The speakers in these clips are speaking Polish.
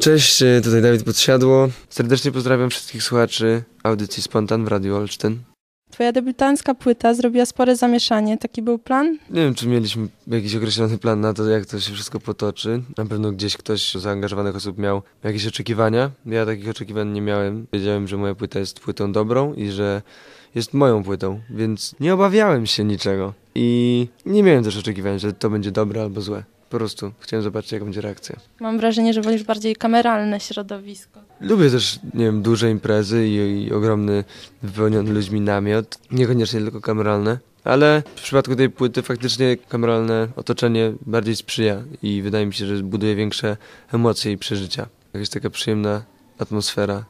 Cześć, e, tutaj Dawid Podsiadło. Serdecznie pozdrawiam wszystkich słuchaczy audycji Spontan w Radiu Olsztyn. Twoja debiutancka płyta zrobiła spore zamieszanie. Taki był plan? Nie wiem, czy mieliśmy jakiś określony plan na to, jak to się wszystko potoczy. Na pewno gdzieś ktoś z zaangażowanych osób miał jakieś oczekiwania. Ja takich oczekiwań nie miałem. Wiedziałem, że moja płyta jest płytą dobrą i że jest moją płytą, więc nie obawiałem się niczego. I nie miałem też oczekiwań, że to będzie dobre albo złe. Po prostu chciałem zobaczyć, jaka będzie reakcja. Mam wrażenie, że wolisz bardziej kameralne środowisko. Lubię też, nie wiem, duże imprezy i, i ogromny, wypełniony ludźmi namiot. Niekoniecznie tylko kameralne. Ale w przypadku tej płyty faktycznie kameralne otoczenie bardziej sprzyja i wydaje mi się, że buduje większe emocje i przeżycia. Jakaś taka przyjemna atmosfera,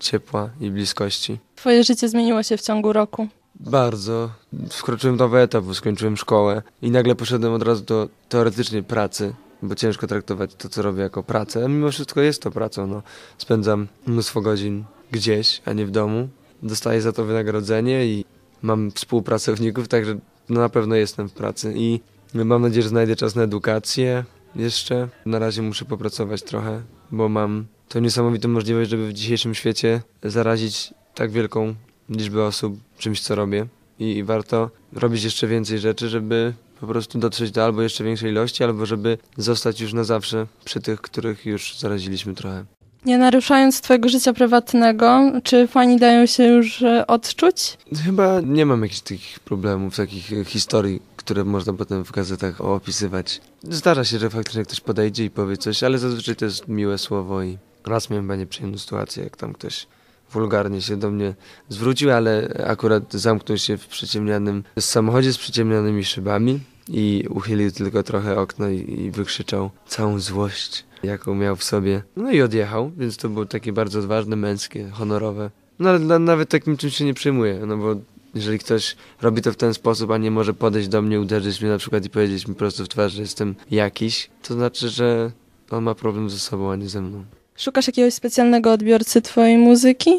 ciepła i bliskości. Twoje życie zmieniło się w ciągu roku. Bardzo. Wkroczyłem nowy etap, bo skończyłem szkołę i nagle poszedłem od razu do teoretycznie pracy, bo ciężko traktować to, co robię jako pracę. A mimo wszystko jest to pracą. No. Spędzam mnóstwo godzin gdzieś, a nie w domu. Dostaję za to wynagrodzenie i mam współpracowników, także no, na pewno jestem w pracy i mam nadzieję, że znajdę czas na edukację jeszcze. Na razie muszę popracować trochę, bo mam tą niesamowitą możliwość, żeby w dzisiejszym świecie zarazić tak wielką liczbę osób czymś, co robię. I warto robić jeszcze więcej rzeczy, żeby po prostu dotrzeć do albo jeszcze większej ilości, albo żeby zostać już na zawsze przy tych, których już zaraziliśmy trochę. Nie naruszając twojego życia prywatnego, czy fani dają się już e, odczuć? Chyba nie mam jakichś takich problemów, takich e, historii, które można potem w gazetach opisywać. Zdarza się, że faktycznie ktoś podejdzie i powie coś, ale zazwyczaj to jest miłe słowo i raz miałem chyba nieprzyjemną sytuację, jak tam ktoś wulgarnie się do mnie zwrócił, ale akurat zamknął się w przyciemnianym samochodzie z przyciemnionymi szybami i uchylił tylko trochę okno i, i wykrzyczał całą złość, jaką miał w sobie. No i odjechał, więc to było takie bardzo odważne, męskie, honorowe. No ale dla, nawet takim czymś się nie przejmuję, no bo jeżeli ktoś robi to w ten sposób, a nie może podejść do mnie, uderzyć mnie na przykład i powiedzieć mi prosto w twarz, że jestem jakiś, to znaczy, że on ma problem ze sobą, a nie ze mną. Szukasz jakiegoś specjalnego odbiorcy twojej muzyki?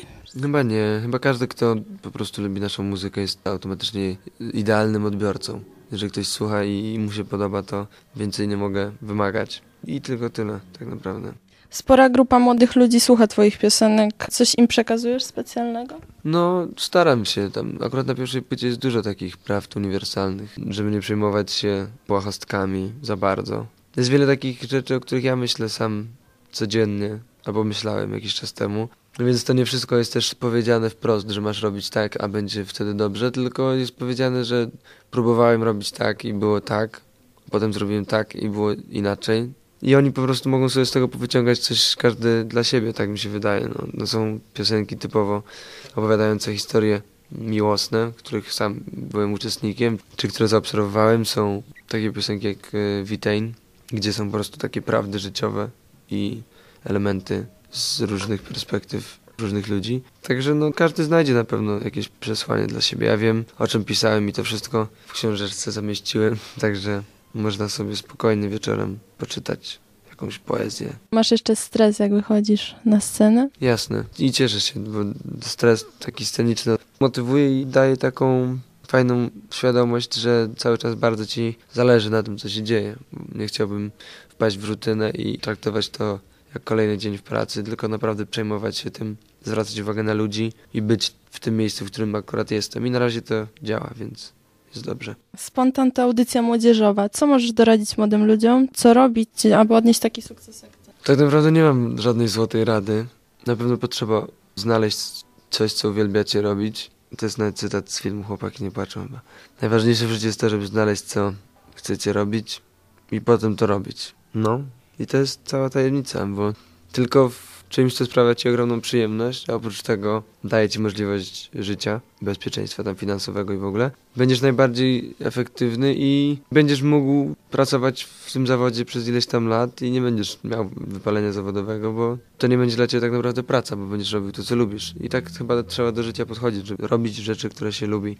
Chyba nie. Chyba każdy, kto po prostu lubi naszą muzykę, jest automatycznie idealnym odbiorcą. Jeżeli ktoś słucha i mu się podoba, to więcej nie mogę wymagać. I tylko tyle, tak naprawdę. Spora grupa młodych ludzi słucha twoich piosenek. Coś im przekazujesz specjalnego? No, staram się. Tam akurat na pierwszej płycie jest dużo takich prawd uniwersalnych, żeby nie przejmować się błahostkami za bardzo. Jest wiele takich rzeczy, o których ja myślę sam codziennie, albo myślałem jakiś czas temu. Więc to nie wszystko jest też powiedziane wprost, że masz robić tak, a będzie wtedy dobrze, tylko jest powiedziane, że próbowałem robić tak i było tak, potem zrobiłem tak i było inaczej. I oni po prostu mogą sobie z tego powyciągać coś każdy dla siebie, tak mi się wydaje. No, no są piosenki typowo opowiadające historie miłosne, których sam byłem uczestnikiem, czy które zaobserwowałem. Są takie piosenki jak Witain, gdzie są po prostu takie prawdy życiowe i elementy z różnych perspektyw różnych ludzi. Także no, każdy znajdzie na pewno jakieś przesłanie dla siebie. Ja wiem, o czym pisałem i to wszystko w książeczce zamieściłem, także można sobie spokojnie wieczorem poczytać jakąś poezję. Masz jeszcze stres, jak wychodzisz na scenę? Jasne. I cieszę się, bo stres taki sceniczny motywuje i daje taką fajną świadomość, że cały czas bardzo ci zależy na tym, co się dzieje. Nie chciałbym wpaść w rutynę i traktować to jak kolejny dzień w pracy, tylko naprawdę przejmować się tym, zwracać uwagę na ludzi i być w tym miejscu, w którym akurat jestem. I na razie to działa, więc jest dobrze. Spontan to audycja młodzieżowa. Co możesz doradzić młodym ludziom? Co robić, aby odnieść taki sukces jak ty? Tak naprawdę nie mam żadnej złotej rady. Na pewno potrzeba znaleźć coś, co uwielbiacie robić. To jest nawet cytat z filmu Chłopaki nie płaczą chyba. Najważniejsze w życiu jest to, żeby znaleźć, co chcecie robić i potem to robić. No, i to jest cała tajemnica, bo tylko w czymś, co sprawia ci ogromną przyjemność, a oprócz tego daje ci możliwość życia, bezpieczeństwa tam finansowego i w ogóle, będziesz najbardziej efektywny i będziesz mógł pracować w tym zawodzie przez ileś tam lat i nie będziesz miał wypalenia zawodowego, bo to nie będzie dla ciebie tak naprawdę praca, bo będziesz robił to, co lubisz. I tak chyba trzeba do życia podchodzić, żeby robić rzeczy, które się lubi.